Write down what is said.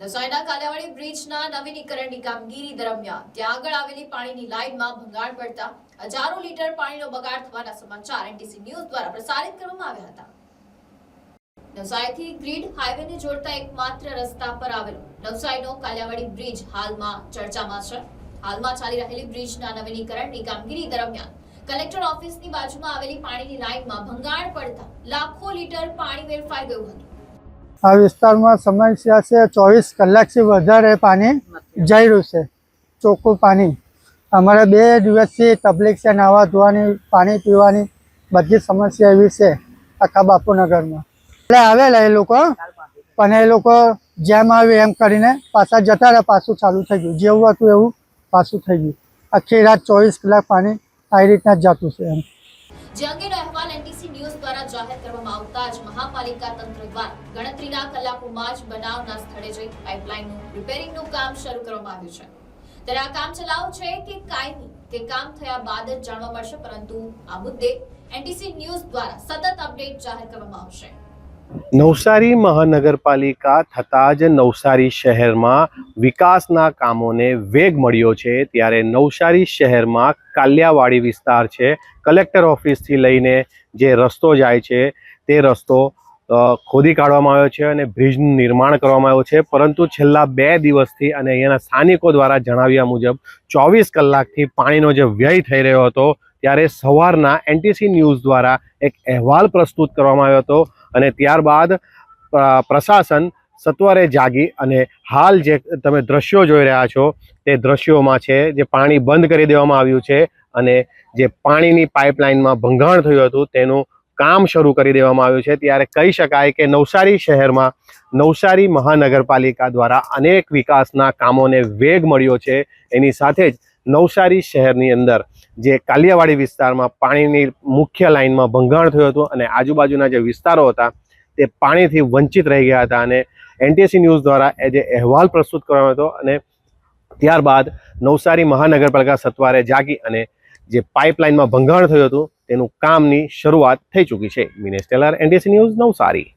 નવસારીના કાલિયાવાડી બ્રિજના નવીનીકરણની કામગીરી દરમિયાન ત્યાં આગળ આવેલી પાણીની લાઇનમાં ભંગાણ પડતા હજારો લીટર પાણીનો બગાડ થવાના સમાચાર એનટીસી ન્યૂઝ દ્વારા પ્રસારિત કરવામાં આવ્યા હતા. નવસારીથી ગ્રીડ હાઈવેને જોડતા એકમાત્ર રસ્તા પર આવેલો નવસારીનો કાલિયાવાડી બ્રિજ હાલમાં ચર્ચામાં છે. હાલમાં ચાલી રહેલી બ્રિજના નવીનીકરણની કામગીરી દરમિયાન કલેક્ટર ઓફિસની બાજુમાં આવેલી પાણીની લાઇનમાં ભંગાણ પડતા લાખો લીટર પાણી વેરફાઈ ગયું હતું. આ વિસ્તારમાં સમસ્યા છે, ચોવીસ કલાકથી વધારે પાણી જઈ રહ્યું છે, ચોખ્ખું પાણી. અમારે બે દિવસથી તકલીફ છે, નાવા ધોવાની, પાણી પીવાની બધી સમસ્યા એવી છે, આખા બાપુનગરમાં. એટલે આવેલા એ લોકો, પણ એ લોકો જેમ આવ્યું એમ કરીને પાછા જતા રહ્યા, પાછું ચાલુ થઈ ગયું. જેવું હતું એવું પાછું થઈ ગયું. આખી રાત ચોવીસ કલાક પાણી આવી રીતના જ જતું છે એમ. દ્વારા જાહેર કરવામાં આવતા જ મહાપાલિકા તંત્ર દ્વારા ગણતરીના કલાકોમાં જ બનાવના સ્થળે જઈ પાઇપલાઇનનું રિપેરિંગનું કામ શરૂ કરવામાં આવ્યું છે. ત્યારે આ કામ ચલાવ છે કે કાયમી તે કામ થયા બાદ જ જાણવા મળશે, પરંતુ આ મુદ્દે એનટીસી ન્યૂઝ દ્વારા સતત અપડેટ જાહેર કરવામાં આવશે. નવસારી મહાનગરપાલિકા થતાં જ નવસારી શહેરમાં વિકાસના કામોને વેગ મળ્યો છે. ત્યારે નવસારી શહેરમાં કાલિયાવાડી વિસ્તાર છે. કલેક્ટર ઓફિસથી લઈને જે રસ્તો જાય છે તે રસ્તો ખોદી કાઢવામાં આવ્યો છે અને બ્રિજનું નિર્માણ કરવામાં આવ્યું છે. પરંતુ છેલ્લા બે દિવસથી અને અહીંયાના સ્થાનિકો દ્વારા જણાવ્યા મુજબ ચોવીસ કલાકથી પાણીનો જે વ્યય થઈ રહ્યો હતો ત્યારે સવારના એનટીસી ન્યૂઝ દ્વારા એક અહેવાલ પ્રસ્તુત કરવામાં આવ્યો હતો અને ત્યારબાદ પ્રશાસન સત્વરે જાગી અને હાલ જે તમે દ્રશ્યો જોઈ રહ્યા છો, તે દ્રશ્યોમાં છે, જે પાણી બંધ કરી દેવામાં આવ્યું છે અને જે પાણીની પાઇપલાઇનમાં ભંગાણ થયું હતું, તેનું કામ શરૂ કરી દેવામાં આવ્યું છે. ત્યારે કહી શકાય કે નવસારી શહેરમાં, નવસારી મહાનગરપાલિકા દ્વારા અનેક વિકાસના કામોને વેગ મળ્યો છે. એની સાથે જ નવસારી શહેરની અંદર જે કાલિયાવાડી વિસ્તારમાં પાણીની મુખ્ય લાઇનમાં ભંગાણ થયું હતું અને આજુબાજુના જે વિસ્તારો હતા તે પાણીથી વંચિત રહી ગયા હતા અને એનટીસી ન્યૂઝ દ્વારા એ જે અહેવાલ પ્રસ્તુત કરવામાં હતો અને ત્યારબાદ નવસારી મહાનગરપાલિકા સત્વારે જાગી અને જે પાઇપલાઇનમાં ભંગાણ થયું હતું તેનું કામની શરૂઆત થઈ ચૂકી છે. Minesh Tailor, NTC news, Navsari.